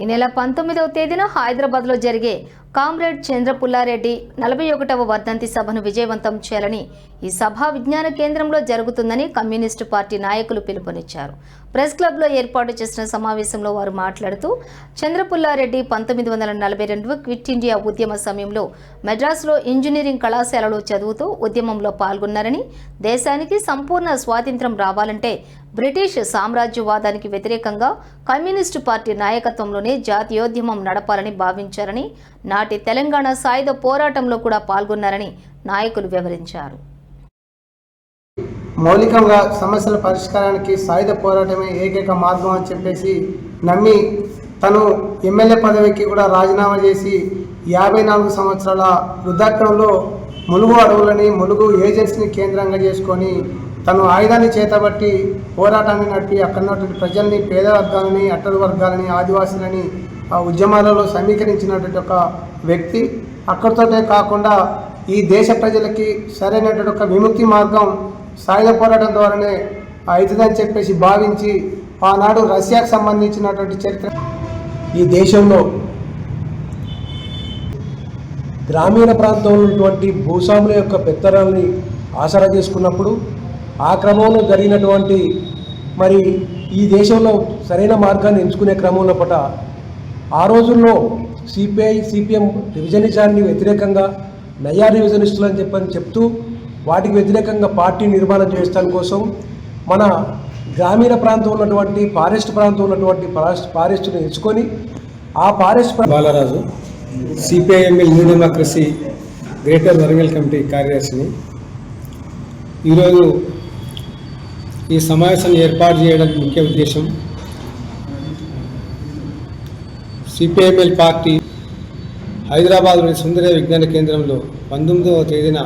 ఈ నెల పంతొమ్మిదవ తేదీన హైదరాబాద్లో జరిగే కామ్రేడ్ చంద్రపుల్లారెడ్డి నలభై ఒకటవ వర్ధంతి సభను విజయవంతం చేయాలని ఈ సభ విజ్ఞాన కేంద్రంలో జరుగుతుందని కమ్యూనిస్టు పార్టీ నాయకులు పిలుపునిచ్చారు. ప్రెస్ క్లబ్లో ఏర్పాటు చేసిన సమావేశంలో వారు మాట్లాడుతూ చంద్రపుల్లారెడ్డి పంతొమ్మిది వందల నలభై రెండు క్విట్ ఇండియా ఉద్యమ సమయంలో మెడ్రాస్లో ఇంజనీరింగ్ కళాశాలలో చదువుతూ ఉద్యమంలో పాల్గొన్నారని దేశానికి సంపూర్ణ స్వాతంత్రం రావాలంటే బ్రిటిష్ సామ్రాజ్యవాదానికి వ్యతిరేకంగా కమ్యూనిస్టు పార్టీ నాయకత్వంలోనే జాతీయోద్యమం నడపాలని భావించారని నాటి తెలంగాణ సాయుధ పోరాటంలో కూడా పాల్గొన్నారని నాయకులు వివరించారు. మౌలికంగా సమస్యల పరిష్కారానికి సాయుధ పోరాటమే ఏకైక మార్గం అని చెప్పేసి నమ్మి తను ఎమ్మెల్యే పదవికి కూడా రాజీనామా చేసి యాభై నాలుగు సంవత్సరాల వృద్ధాప్యంలో ములుగు అడవులని ములుగు ఏజెన్సీని కేంద్రంగా చేసుకొని తను ఆయుధాన్ని చేతబట్టి పోరాటాన్ని నడిపి అక్కడ ఉన్నటువంటి ప్రజల్ని పేద వర్గాలని అట్టడు వర్గాలని ఆదివాసులని ఉద్యమాలలో సమీకరించినటువంటి ఒక వ్యక్తి. అక్కడితోటే కాకుండా ఈ దేశ ప్రజలకి సరైనటువంటి ఒక విముక్తి మార్గం సాయుధ పోరాటం ద్వారానే అవుతుందని చెప్పేసి భావించి ఆనాడు రష్యాకు సంబంధించినటువంటి చరిత్ర. ఈ దేశంలో గ్రామీణ ప్రాంతంలో ఉన్నటువంటి భూస్వాముల యొక్క పెత్తనాల్ని ఆసరా చేసుకున్నప్పుడు ఆ క్రమంలో జరిగినటువంటి మరి ఈ దేశంలో సరైన మార్గాన్ని ఎంచుకునే క్రమంలో పట ఆ రోజుల్లో సిపిఐ సిపిఎం రివిజనిజాన్ని వ్యతిరేకంగా నయా రివిజనిస్టులు అని చెప్పని చెప్తూ వాటికి వ్యతిరేకంగా పార్టీ నిర్మాణం చేయడం కోసం మన గ్రామీణ ప్రాంతం ఉన్నటువంటి ఫారెస్ట్ ప్రాంతం ఉన్నటువంటి ఫారెస్ట్ ఫారెస్ట్ను ఎంచుకొని ఆ forest Balaraju CPIML new democracy greater Warangal committee కార్యదర్శిని. ఈరోజు ఈ సమావేశాన్ని ఏర్పాటు చేయడానికి ముఖ్య ఉద్దేశం సిపిఐఎంఎల్ పార్టీ హైదరాబాద్లోని సుందర విజ్ఞాన కేంద్రంలో పంతొమ్మిదవ తేదీన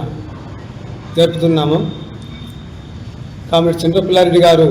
జరుపుతున్నాము. కామెడ్ చంద్రపుల్లారెడ్డి గారు